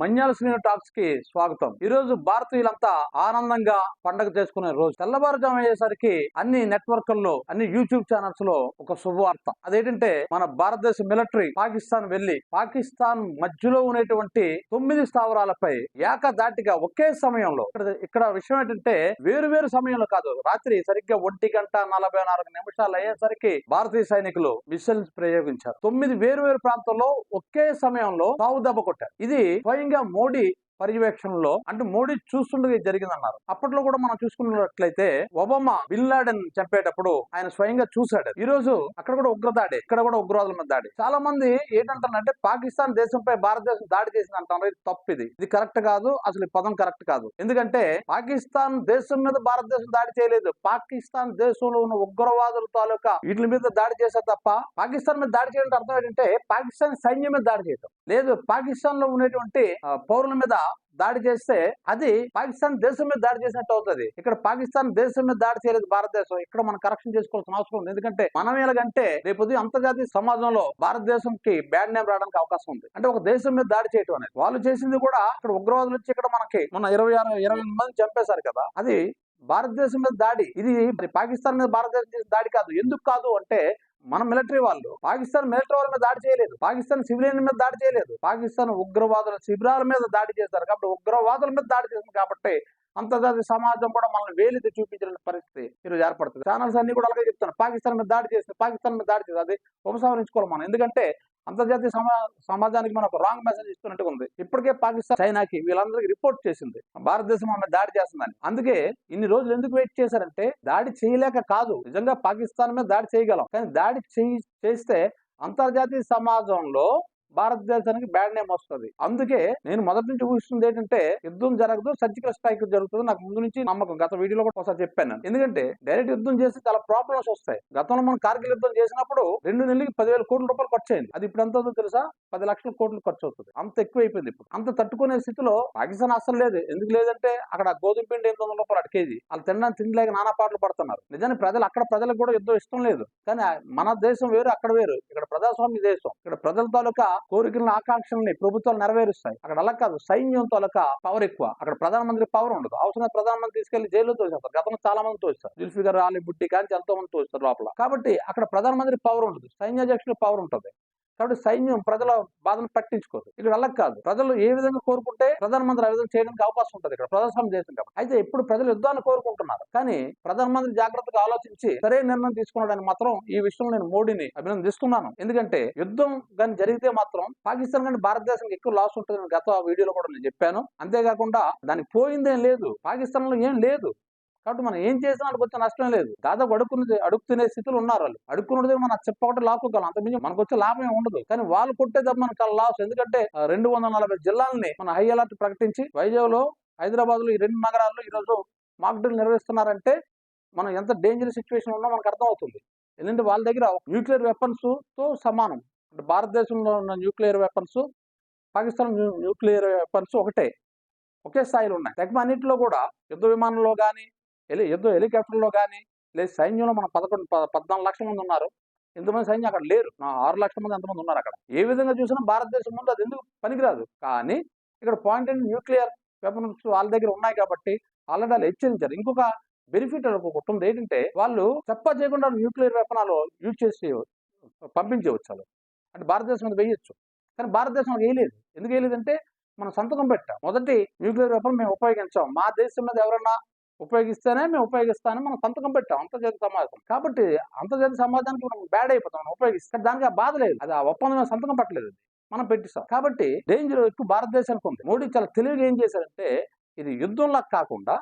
మంజాల శ్రీను టాక్స్కి స్వాగతం. ఈ రోజు భారతీయులంతా ఆనందంగా పండగ చేసుకునే రోజు. తెల్లవారుజాము అయ్యేసరికి అన్ని నెట్వర్క్ల్లో అన్ని యూట్యూబ్ ఛానల్స్లో ఒక శుభవార్త. అదేంటంటే మన భారతదేశ మిలిటరీ పాకిస్తాన్ వెళ్ళి పాకిస్తాన్ మధ్యలో ఉన్నటువంటి తొమ్మిది స్థావరాలపై ఏకదాటిగా ఒకే సమయంలో ఇక్కడ విషయం ఏంటంటే వేరు వేరు సమయంలో కాదు. రాత్రి సరిగ్గా ఒంటి గంట నలభై నాలుగు నిమిషాలు అయ్యేసరికి భారతీయ సైనికులు మిస్సైల్స్ ప్రయోగించారు. తొమ్మిది వేరు వేరు ప్రాంతాల్లో ఒకే సమయంలో సావు దెబ్బ కొట్టారు. ఇది స్వయంగా మోడీ పర్యవేక్షణలో అంటే మోడీ చూస్తుండగా జరిగిందన్నారు. అప్పట్లో కూడా మనం చూసుకున్నట్లయితే ఒబామా బిన్ లాడెన్ చంపేటప్పుడు ఆయన స్వయంగా చూశాడు. ఈ రోజు అక్కడ కూడా ఉగ్రదాడి ఇక్కడ కూడా ఉగ్రవాదుల మీద దాడి. చాలా మంది ఏంటంటారంటే పాకిస్తాన్ దేశంపై భారతదేశం దాడి చేసింది అంటారు. ఇది తప్పు ఇది ఇది కరెక్ట్ కాదు అసలు ఈ పదం కరెక్ట్ కాదు. ఎందుకంటే పాకిస్తాన్ దేశం మీద భారతదేశం దాడి చేయలేదు. పాకిస్తాన్ దేశంలో ఉన్న ఉగ్రవాదుల తాలూకా వీటి మీద దాడి చేశారు తప్ప పాకిస్తాన్ మీద దాడి చేయడం అర్థం ఏంటంటే పాకిస్తాన్ సైన్యం మీద దాడి చేయడం లేదు పాకిస్తాన్లో ఉన్నటువంటి పౌరుల మీద దాడి చేస్తే అది పాకిస్తాన్ దేశం మీద దాడి చేసినట్టు అవుతుంది. ఇక్కడ పాకిస్తాన్ దేశం మీద దాడి చేయలేదు భారతదేశం. ఇక్కడ మనం కరెక్షన్ చేసుకోవాల్సిన అవసరం ఉంది. ఎందుకంటే మనం ఎలాగంటే రేపు అంతర్జాతీయ సమాజంలో భారతదేశంకి బ్యాడ్ నేమ్ రావడానికి అవకాశం ఉంది. అంటే ఒక దేశం మీద దాడి చేయటం అనేది. వాళ్ళు చేసింది కూడా ఇక్కడ ఉగ్రవాదులు వచ్చి ఇక్కడ మనకి మన ఇరవై ఆరు ఇరవై మంది చంపేశారు కదా. అది భారతదేశం మీద దాడి. ఇది మరి పాకిస్తాన్ మీద భారతదేశం చేసిన దాడి కాదు. ఎందుకు కాదు అంటే మన మిలిటరీ వాళ్ళు. పాకిస్తాన్ మిలిటరీ వాళ్ళ మీద దాడి చేయలేదు. పాకిస్తాన్ సివిలియన్ మీద దాడి చేయలేదు. పాకిస్తాన్ ఉగ్రవాదుల శిబిరాల మీద దాడి చేశారు. కాబట్టి ఉగ్రవాదుల మీద దాడి చేసింది కాబట్టి అంతర్జాతీయ సమాజం కూడా మనల్ని వేలితో చూపించిన పరిస్థితి ఈరోజు ఏర్పడుతుంది. ఛానల్స్ అన్ని కూడా అలాగే చెప్తాను పాకిస్తాన్ మీద దాడి చేసింది పాకిస్తాన్ మీద దాడి చేసింది అది ఉపసంహరించుకోవాలి మనం. ఎందుకంటే అంతర్జాతీయ సమా సమాజానికి మనం ఒక రాంగ్ మెసేజ్ ఇస్తున్నట్టుగా ఉంది. ఇప్పటికే పాకిస్తాన్ చైనాకి వీళ్ళందరికీ రిపోర్ట్ చేసింది. భారతదేశం మన దాడి చేస్తుందని. అందుకే ఇన్ని రోజులు ఎందుకు వెయిట్ చేశారంటే దాడి చేయలేక కాదు. నిజంగా పాకిస్తాన్ మీద దాడి చేయగలం. కానీ దాడి చేస్తే అంతర్జాతీయ సమాజంలో భారతదేశానికి బ్యాడ్ నేమ్ వస్తుంది. అందుకే నేను మొదటి నుంచి ఊహిస్తుంది ఏంటంటే యుద్ధం జరగదు సర్జికల్ స్ట్రైక్ జరుగుతుంది నాకు ముందు నుంచి నమ్మకం. గత వీడియోలో కూడా ఒకసారి చెప్పాను ఎందుకంటే డైరెక్ట్ యుద్ధం చేస్తే చాలా ప్రాబ్లమ్స్ వస్తాయి. గతంలో మనం కార్గిల్ యుద్ధం చేసినప్పుడు రెండు నెలలకి పదివేల కోట్ల రూపాయలు ఖర్చు అయింది అది ఇప్పుడు ఎంత అవుతుందో తెలుసా? పది లక్షల కోట్లు ఖర్చు అవుతుంది. అంత ఎక్కువ అయిపోయింది ఇప్పుడు. అంత తట్టుకునే స్థితిలో పాకిస్తాన్ అసలు లేదు. ఎందుకు లేదంటే అక్కడ గోధుమ పిండి ఎనిమిది వందల రూపాయలు అటు కేజీ. వాళ్ళు తినడానికి తినలేక నానా పాటలు పడుతున్నారు. నిజానికి ప్రజలు అక్కడ ప్రజలకు కూడా యుద్ధం ఇష్టం లేదు. కానీ మన దేశం వేరు అక్కడ వేరు. ఇక్కడ ప్రజాస్వామ్య దేశం. ఇక్కడ ప్రజల తాలూకా కోరికలను ఆకాంక్షల్ని ప్రభుత్వాలు నెరవేరుస్తాయి. అక్కడ అలా కాదు. సైన్యంతో అలక పవర్ ఎక్కువ. అక్కడ ప్రధానమంత్రి పవర్ ఉండదు. అవసరం ప్రధానమంత్రి తీసుకెళ్ళి జైల్లో తోసేస్తారు. గతంలో చాలా మంది తోస్తారు జుల్ఫిగర్ రాలి బుట్టి కానీ ఎంతో మంది తోస్తారు లోపల. కాబట్టి అక్కడ ప్రధానమంత్రి పవర్ ఉండదు. సైన్యాధ్యక్షుడు పవర్ ఉంటుంది. కాబట్టి సైన్యం ప్రజల బాధను పట్టించుకోదు. ఇక్కడ అలా కాదు. ప్రజలు ఏ విధంగా కోరుకుంటే ప్రధానమంత్రి ఆ విధంగా చేయడానికి అవకాశం ఉంటుంది ఇక్కడ. ప్రజాస్వామ్య దేశం కాబట్టి. అయితే ఇప్పుడు ప్రజలు యుద్ధాన్ని కోరుకుంటున్నారు? కానీ ప్రధానమంత్రి జాగ్రత్తగా ఆలోచించి సరైన నిర్ణయం తీసుకున్నాడని మాత్రం ఈ విషయంలో నేను మోడీని అభినందిస్తున్నాను. ఎందుకంటే యుద్ధం కానీ జరిగితే మాత్రం పాకిస్తాన్ కానీ భారతదేశానికి ఎక్కువ లాస్ ఉంటుందని గత వీడియోలో కూడా నేను చెప్పాను. అంతేకాకుండా దానికి పోయిందేం లేదు. పాకిస్తాన్లో ఏం లేదు. కాబట్టి మనం ఏం చేసినా వాళ్ళకి వచ్చే నష్టం లేదు. దాదాపు అడుక్కునే అడుగుతునే స్థితిలో ఉన్నారు వాళ్ళు. అడుక్కున్నది మనం చెప్పకుండా లాక్కోగలం. అంతమించి మనకు వచ్చే లాభం ఉండదు. కానీ వాళ్ళు కొట్టే దెబ్బ మనకు చాలా లాస్ ఎందుకంటే రెండు వందల నలభై జిల్లాలని మన హై అలర్ట్ ప్రకటించి వైజాగ్లో హైదరాబాద్లో ఈ రెండు నగరాల్లో ఈరోజు మాక్ డ్రిల్ నిర్వహిస్తున్నారంటే మనం ఎంత డేంజర్ సిచ్యువేషన్ ఉన్నా మనకు అర్థమవుతుంది. ఎందుకంటే వాళ్ళ దగ్గర న్యూక్లియర్ వెపన్స్తో సమానం. అంటే భారతదేశంలో ఉన్న nuclear weapons Pakistan nuclear weapons ఒకటే. ఒకే స్థాయిలో ఉన్నాయి. తగ్గ అన్నింటిలో కూడా యుద్ధ విమానంలో కానీ హెలి యుద్ధ హెలికాప్టర్లో కానీ లేదు సైన్యంలో మన పదకొండు ప- పద్నాలుగు లక్షల మంది ఉన్నారు. ఎంతమంది సైన్యం అక్కడ లేరు. నా ఆరు లక్షల మంది ఎంతమంది ఉన్నారు అక్కడ. ఏ విధంగా చూసినా భారతదేశం ముందు అది ఎందుకు పనికిరాదు? కానీ ఇక్కడ పాయింట్ అండ్ న్యూక్లియర్ వెపన్స్ వాళ్ళ దగ్గర ఉన్నాయి కాబట్టి ఆల్రెడీ వాళ్ళు హెచ్చరించారు. ఇంకొక బెనిఫిట్ ఒకటి ఉంది. ఏంటంటే వాళ్ళు చెప్ప చేయకుండా న్యూక్లియర్ వెపనాలు యూజ్ చేసి పంపించవచ్చు వాళ్ళు. అంటే భారతదేశం మీద వేయచ్చు. కానీ భారతదేశం వేయలేదు. ఎందుకు వేయలేదంటే మనం సంతకం పెట్టాం. మొదటి న్యూక్లియర్ వెపన్ మేము ఉపయోగించాం. మా దేశం మీద ఎవరైనా ఉపయోగిస్తేనే మేము ఉపయోగిస్తామని మనం సంతకం పెట్టాం. అంతర్జాతీయ సమాజం. కాబట్టి అంతర్జాతీయ సమాజానికి మనం బ్యాడ్ అయిపోతాం. మనం ఉపయోగిస్తే దానికి ఆ బాధ లేదు. అది ఆ ఒప్పందం సంతకం పెట్టలేదు అది. మనం పెట్టిస్తాం. కాబట్టి డేంజర్ ఎక్కువ భారతదేశానికి ఉంది. మోడీ చాలా తెలివిగా ఏం చేశారంటే ఇది యుద్ధంలా కాకుండా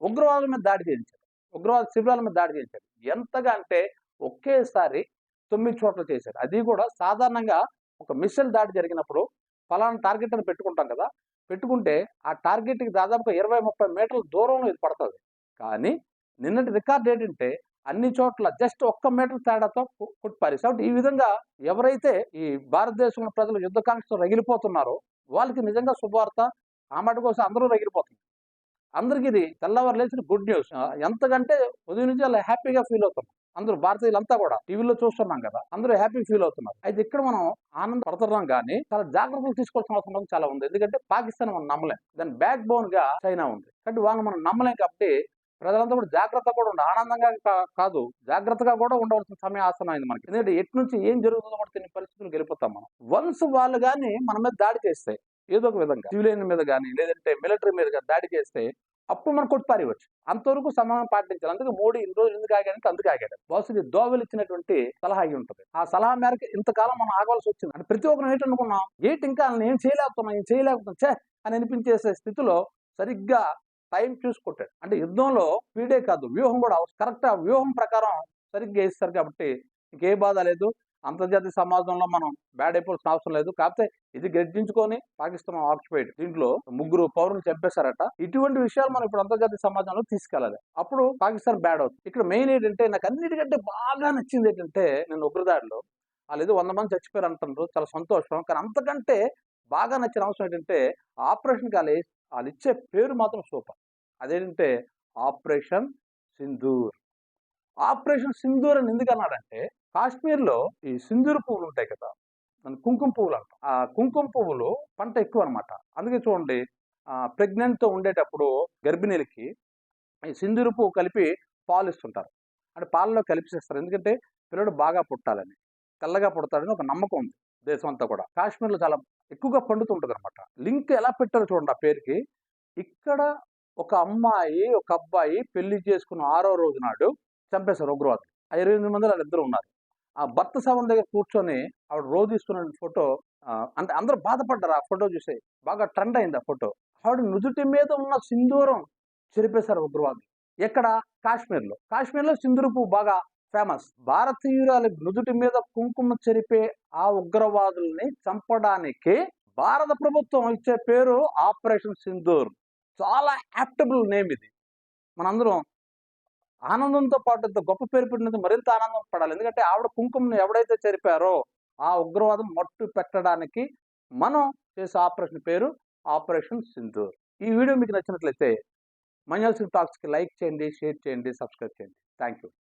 ఉగ్రవాదుల మీద దాడి చేయించారు. ఉగ్రవాద శిబిరాల మీద దాడి చేయించారు. ఎంతగా అంటే ఒకేసారి తొమ్మిది చోట్ల చేశారు. అది కూడా సాధారణంగా ఒక మిస్సైల్ దాడి జరిగినప్పుడు ఫలానా టార్గెట్ అని పెట్టుకుంటాం కదా పెట్టుకుంటే ఆ టార్గెట్కి దాదాపుగా ఇరవై ముప్పై మీటర్ల దూరంలో ఇది పడుతుంది. కానీ నిన్నటి రికార్డ్ ఏంటంటే అన్ని చోట్ల జస్ట్ ఒక్క మీటర్ తేడాతో కు- కాబట్టి ఈ విధంగా ఎవరైతే ఈ భారతదేశంలో ప్రజలు యుద్ధకాంక్షతో రగిలిపోతున్నారో వాళ్ళకి నిజంగా శుభవార్త. ఆ మాట కోసం అందరూ రగిలిపోతున్నారు. అందరికీ ఇది తెల్లవారు లేచిన గుడ్ న్యూస్. ఎంతకంటే ఉదయం నుంచి అలా హ్యాపీగా ఫీల్ అవుతున్నారు అందరూ భారతీయులంతా కూడా టీవీలో చూస్తున్నాం కదా అందరూ హ్యాపీ ఫీల్ అవుతున్నారు. అయితే ఇక్కడ మనం ఆనంద పడుతున్నాం కానీ చాలా జాగ్రత్తలు తీసుకోవాల్సిన అవసరం చాలా ఉంది. ఎందుకంటే పాకిస్తాన్ మనం నమ్మలేం. దాని బ్యాక్ బోన్గా చైనా ఉంది. కాబట్టి వాళ్ళని మనం నమ్మలేం కాబట్టి ప్రజలంతా కూడా జాగ్రత్త కూడా ఉండాలి ఆనందంగా కాదు జాగ్రత్తగా కూడా ఉండవలసిన సమయం ఆసనం అయింది మనకి. ఎందుకంటే ఎటు నుంచి ఏం జరుగుతుందో కూడా తిని పరిస్థితులు గెలిపోతాం మనం. వన్స్ వాళ్ళు కానీ మన మీద దాడి చేస్తే ఏదో ఒక విధంగా సివిలియన్ మీద కానీ లేదంటే మిలిటరీ మీద దాడి చేస్తే అప్పుడు మనం కొట్టి పారేయవచ్చు. అంతవరకు సమానం పాటించాలి. అందుకే మోడీ ఇన్ని రోజులు ఎందుకు ఆగాడంటే అందుకు ఆగాడు. బాస్ దోవలు ఇచ్చినటువంటి సలహా అయి ఉంటుంది. ఆ సలహా మేరకు ఇంతకాలం మనం ఆగవలసి వచ్చింది. అంటే ప్రతి ఒక్కరు ఏంటనుకున్నాం ఏంటి ఇంకా నేను ఏం చేయలేకపోతున్నాం ఏం చేయలేకపోతున్నాం చే అని అనిపించేసే స్థితిలో సరిగ్గా టైం చూసుకుంటాడు అంటే యుద్ధంలో స్పీడే కాదు వ్యూహం కూడా కరెక్ట్ ఆ వ్యూహం ప్రకారం సరిగ్గా వేస్తారు కాబట్టి ఇంకే బాధ లేదు. అంతర్జాతీయ సమాజంలో మనం బ్యాడ్ అయిపోవాల్సిన అవసరం లేదు. కాకపోతే ఇది గర్జించుకొని పాకిస్తాన్ ఆక్యుపైడ్. దీంట్లో ముగ్గురు పౌరులు చంపేశారట. ఇటువంటి విషయాలు మనం ఇప్పుడు అంతర్జాతీయ సమాజంలో తీసుకెళ్ళాలి. అప్పుడు పాకిస్తాన్ బ్యాడ్ అవుతుంది. ఇక్కడ మెయిన్ ఏంటంటే నాకు అన్నిటికంటే బాగా నచ్చింది ఏంటంటే నేను ఉగ్రదాడిలో వాళ్ళు ఏదో వంద మంది చచ్చిపోయారు అంటున్నారు. చాలా సంతోషం. కానీ అంతకంటే బాగా నచ్చిన అవసరం ఏంటంటే ఆపరేషన్ కాలేజ్ వాళ్ళు ఇచ్చే పేరు మాత్రం సూపర్. అదేంటంటే ఆపరేషన్ సింధూర్. ఆపరేషన్ సింధూర్ అని ఎందుకు అన్నాడంటే కాశ్మీర్లో ఈ సింధూర్ పువ్వులు ఉంటాయి కదా కుంకుమ పువ్వులు అంటాం. ఆ కుంకుమ పువ్వులు పంట ఎక్కువ అనమాట అందుకే చూడండి ప్రెగ్నెంట్తో ఉండేటప్పుడు గర్భిణీలకి ఈ సింధూరు పువ్వు కలిపి పాలు ఇస్తుంటారు. అంటే పాలలో కలిపిసేస్తారు. ఎందుకంటే పిల్లడు బాగా పుట్టాలని తెల్లగా పుడతాడని ఒక నమ్మకం ఉంది దేశం అంతా కూడా. కాశ్మీర్లో చాలా ఎక్కువగా పండుతుంటుంది అనమాట లింక్ ఎలా పెట్టారో చూడండి ఆ పేరుకి. ఇక్కడ ఒక అమ్మాయి ఒక అబ్బాయి పెళ్ళి చేసుకున్న ఆరో రోజు నాడు చంపేశారు ఉగ్రవాదులు. ఆ ఇరవై ఎనిమిది మంది వాళ్ళిద్దరు ఉన్నారు. ఆ భర్త శవం దగ్గర కూర్చొని ఆవిడ రోజు ఇస్తున్న ఫోటో అంటే అందరూ బాధపడ్డారు. ఆ ఫోటో చూసి బాగా ట్రెండ్ అయింది ఆ ఫోటో. ఆవిడ నుదుటి మీద ఉన్న సింధూరం చెరిపేశారు ఉగ్రవాదులు. ఎక్కడ? కాశ్మీర్లో. కాశ్మీర్లో సింధూరు పువ్వు బాగా ఫేమస్. భారతీయురాలి నుదుటి మీద కుంకుమ చెరిపే ఆ ఉగ్రవాదుల్ని చంపడానికి భారత ప్రభుత్వం ఇచ్చే పేరు ఆపరేషన్ సింధూర్. చాలా యాప్టబుల్ నేమ్ ఇది. మనందరం ఆనందంతో పాటు గొప్ప పేరు పెట్టినందుకు మరింత ఆనందం పడాలి. ఎందుకంటే ఆవిడ కుంకుమను ఎవడైతే చెరిపారో ఆ ఉగ్రవాదం మట్టు పెట్టడానికి మనం చేసే ఆపరేషన్ పేరు ఆపరేషన్ సింధూర్. ఈ వీడియో మీకు నచ్చినట్లయితే మంజల్ సింగ్ టాక్స్కి లైక్ చేయండి షేర్ చేయండి సబ్స్క్రైబ్ చేయండి. Thank you